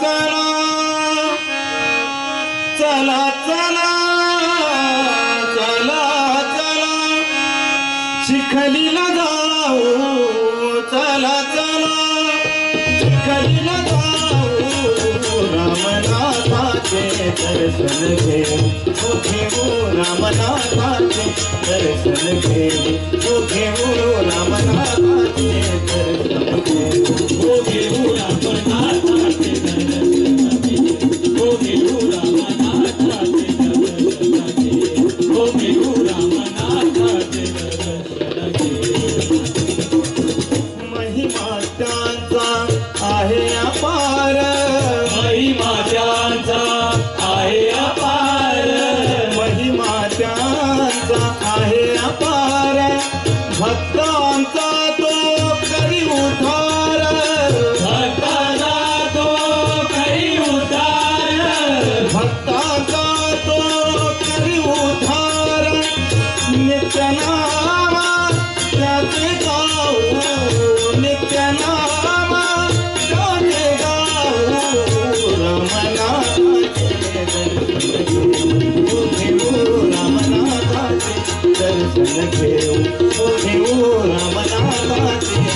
चला चला चला चला शिखलीला जाऊ चला चला. शिखलीला जाऊ रामनाथाचे दर्शन घेऊ घेऊ रामनाथाचे दर्शन घेऊ घेऊ आहे अपार. महिमा त्यांचा आहे अपार. महिमा त्यांचा आहे अपार. भक्तांचा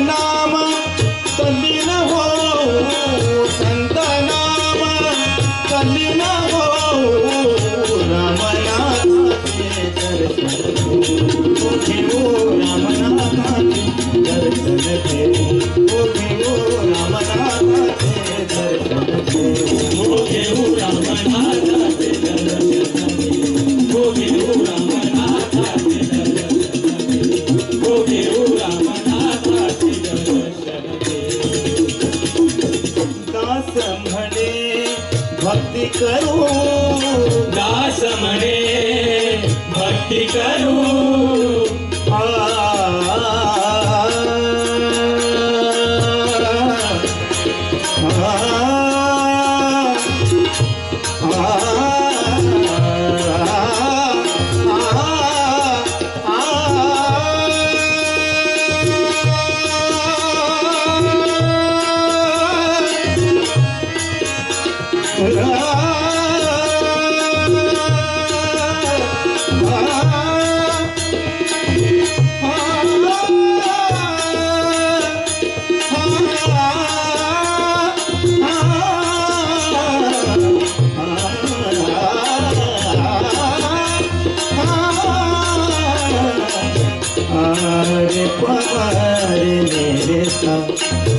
नाम तल्ली दास म्हणे भक्ती करू. दास म्हणे भक्ती करू.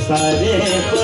सारे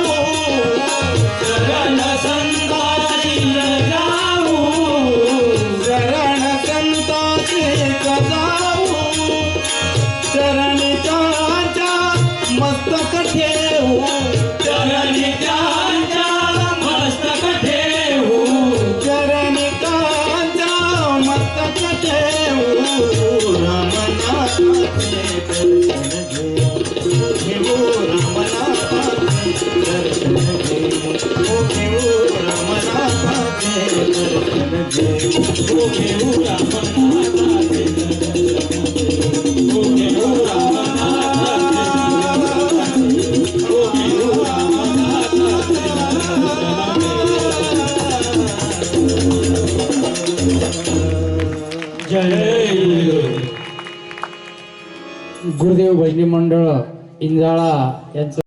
गुरुदेव भजनी मंडळ इंजाळा यांचं